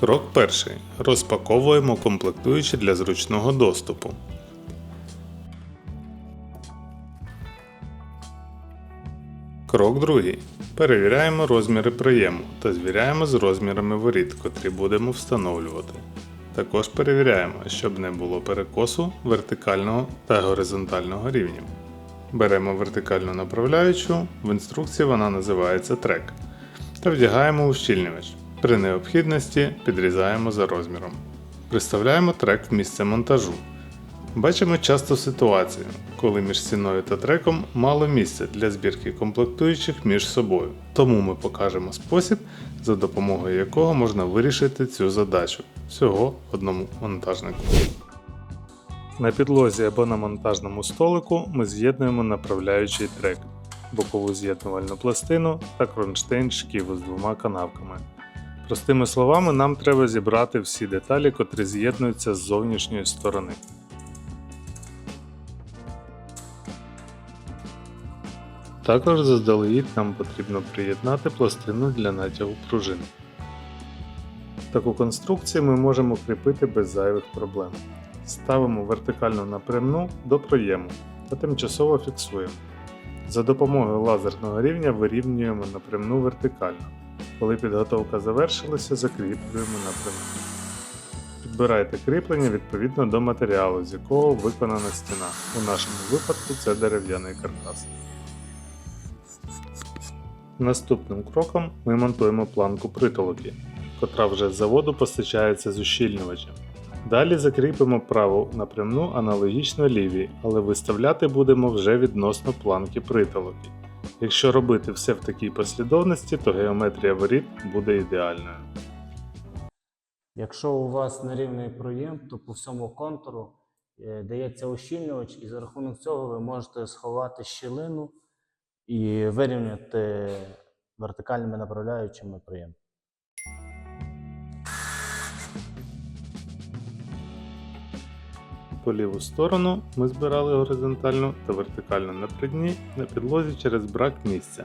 Крок перший. Розпаковуємо комплектуючі для зручного доступу. Крок другий. Перевіряємо розміри приєму та звіряємо з розмірами воріт, котрі будемо встановлювати. Також перевіряємо, щоб не було перекосу вертикального та горизонтального рівнів. Беремо вертикальну направляючу, в інструкції вона називається трек, та вдягаємо ущільнювач. При необхідності підрізаємо за розміром. Приставляємо трек в місце монтажу. Бачимо часто ситуацію, коли між стіною та треком мало місця для збірки комплектуючих між собою. Тому ми покажемо спосіб, за допомогою якого можна вирішити цю задачу всього одному монтажнику. На підлозі або на монтажному столику ми з'єднуємо направляючий трек, бокову з'єднувальну пластину та кронштейн шківу з двома канавками. Простими словами, нам треба зібрати всі деталі, котрі з'єднуються з зовнішньої сторони. Також заздалегідь нам потрібно приєднати пластину для натягу пружин. Таку конструкцію ми можемо кріпити без зайвих проблем. Ставимо вертикальну напрямну до проєму та тимчасово фіксуємо. За допомогою лазерного рівня вирівнюємо напрямну вертикально. Коли підготовка завершилася, закріплюємо напрямну. Підбирайте кріплення відповідно до матеріалу, з якого виконана стіна. У нашому випадку це дерев'яний каркас. Наступним кроком ми монтуємо планку притолоки, котра вже з заводу постачається з ущільнювачем. Далі закріпимо праву напрямну аналогічно лівій, але виставляти будемо вже відносно планки притолоки. Якщо робити все в такій послідовності, то геометрія воріт буде ідеальною. Якщо у вас нерівний проєм, то по всьому контуру е, дається ущільнювач, і за рахунок цього ви можете сховати щілину і вирівняти вертикальними направляючими проєм. По ліву сторону ми збирали горизонтально та вертикально на придні на підлозі через брак місця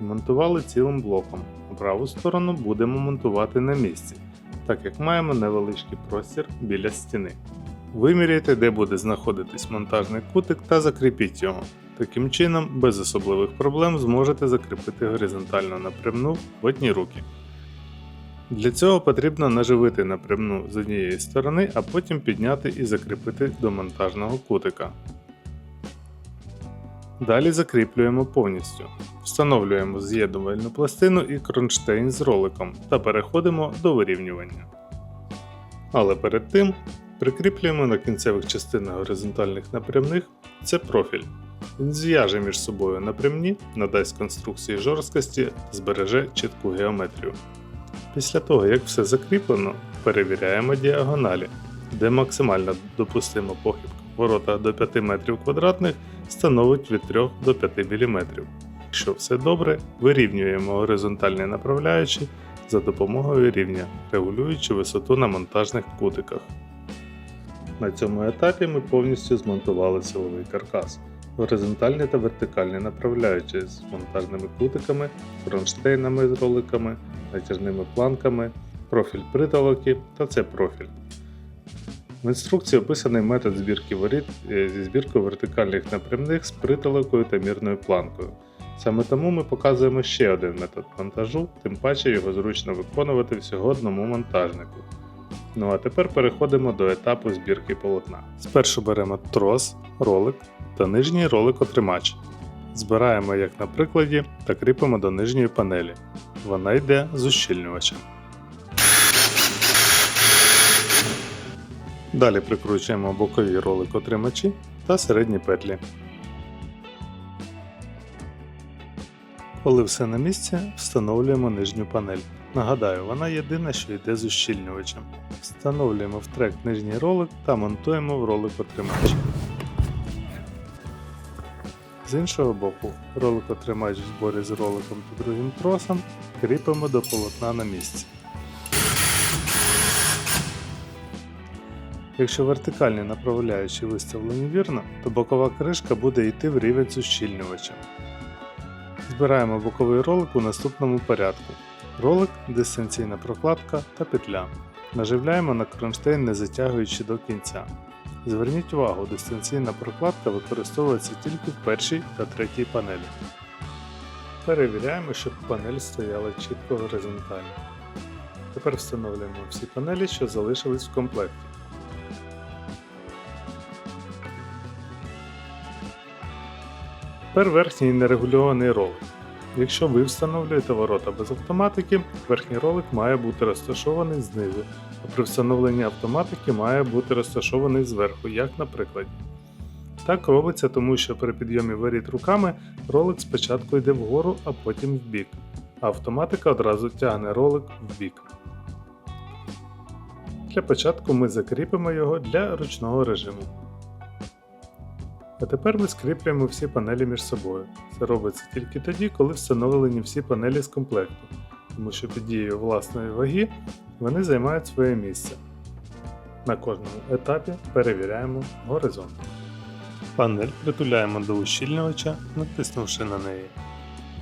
і монтували цілим блоком. Праву сторону будемо монтувати на місці, так як маємо невеличкий простір біля стіни. Виміряйте, де буде знаходитись монтажний кутик та закріпіть його. Таким чином, без особливих проблем зможете закріпити горизонтально напрямну в одні руки. Для цього потрібно наживити напрямну з однієї сторони, а потім підняти і закріпити до монтажного кутика. Далі закріплюємо повністю. Встановлюємо з'єднувальну пластину і кронштейн з роликом та переходимо до вирівнювання. Але перед тим прикріплюємо на кінцевих частинах горизонтальних напрямних це профіль. Він зв'яже між собою напрямні, надасть конструкції жорсткості збереже чітку геометрію. Після того, як все закріплено, перевіряємо діагоналі, де максимальна допустима похибка ворота до 5 метрів квадратних становить від 3 до 5 мм. Якщо все добре, вирівнюємо горизонтальні направляючі за допомогою рівня, регулюючи висоту на монтажних кутиках. На цьому етапі ми повністю змонтували силовий каркас. Горизонтальні та вертикальні направляючі з монтажними кутиками, кронштейнами з роликами, натяжними планками, профіль притолоки та це профіль. В інструкції описаний метод збірки воріт е, зі збіркою вертикальних напрямних з притолокою та мірною планкою. Саме тому ми показуємо ще один метод монтажу, тим паче його зручно виконувати всього одному монтажнику. Ну а тепер переходимо до етапу збірки полотна. Спершу беремо трос, ролик та нижній ролик-отримач. Збираємо як на прикладі та кріпимо до нижньої панелі. Вона йде з ущільнювачем. Далі прикручуємо бокові ролик-отримачі та середні петлі. Коли все на місці, встановлюємо нижню панель. Нагадаю, вона єдина, що йде з ущільнювачем. Встановлюємо в трек нижній ролик та монтуємо в ролик отримач. З іншого боку, ролик отримач в зборі з роликом та другим тросом кріпимо до полотна на місці. Якщо вертикальні направляючі виставлені вірно, то бокова кришка буде йти в рівень з ущільнювачем. Збираємо боковий ролик у наступному порядку. Ролик, дистанційна прокладка та петля. Наживляємо на кронштейн, не затягуючи до кінця. Зверніть увагу, дистанційна прокладка використовується тільки в першій та третій панелі. Перевіряємо, щоб панель стояла чітко горизонтально. Тепер встановлюємо всі панелі, що залишились в комплекті. Тепер верхній нерегульований ролик. Якщо ви встановлюєте ворота без автоматики, верхній ролик має бути розташований знизу, а при встановленні автоматики має бути розташований зверху, як на прикладі. Так робиться, тому що при підйомі воріт руками ролик спочатку йде вгору, а потім вбік, а автоматика одразу тягне ролик вбік. Для початку ми закріпимо його для ручного режиму. А тепер ми скріплюємо всі панелі між собою. Це робиться тільки тоді, коли встановлені всі панелі з комплекту, тому що під дією власної ваги вони займають своє місце. На кожному етапі перевіряємо горизонт. Панель притуляємо до ущільнювача, натиснувши на неї.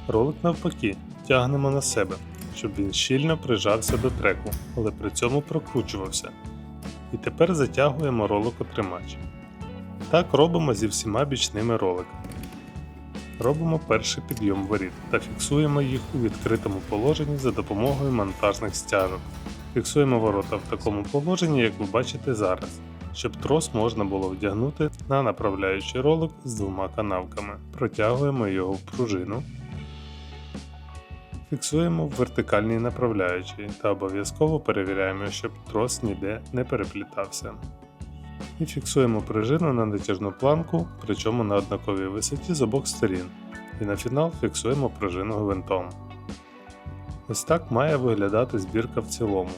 Ролик навпаки тягнемо на себе, щоб він щільно прижався до треку, але при цьому прокручувався. І тепер затягуємо роликотримач. Так робимо зі всіма бічними роликами. Робимо перший підйом воріт та фіксуємо їх у відкритому положенні за допомогою монтажних стяжок. Фіксуємо ворота в такому положенні, як ви бачите зараз, щоб трос можна було вдягнути на направляючий ролик з двома канавками. Протягуємо його в пружину. Фіксуємо в вертикальній направляючій та обов'язково перевіряємо, щоб трос ніде не переплітався і фіксуємо пружину на натяжну планку, причому на однаковій висоті з обох сторін, і на фінал фіксуємо пружину гвинтом. Ось так має виглядати збірка в цілому.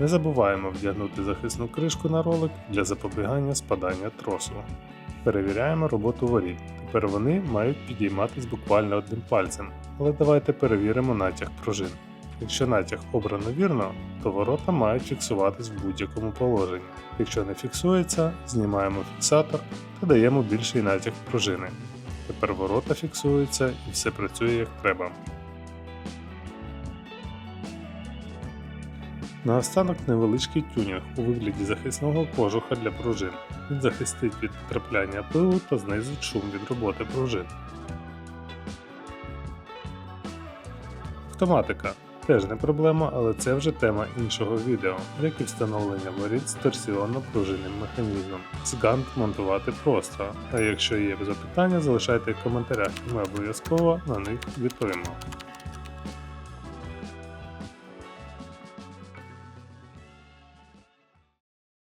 Не забуваємо вдягнути захисну кришку на ролик для запобігання спадання тросу. Перевіряємо роботу воріт. Тепер вони мають підійматись буквально одним пальцем, але давайте перевіримо натяг пружин. Якщо натяг обрано вірно, то ворота мають фіксуватись в будь-якому положенні. Якщо не фіксується, знімаємо фіксатор та даємо більший натяг пружини. Тепер ворота фіксуються і все працює як треба. Наостанок невеличкий тюнінг у вигляді захисного кожуха для пружин. Він захистить від трапляння пилу та знизить шум від роботи пружин. Автоматика теж не проблема, але це вже тема іншого відео, як і встановлення воріт з торсіонно-пружинним механізмом. З гант монтувати просто, а якщо є запитання, залишайте в коментарях, і ми обов'язково на них відповімо.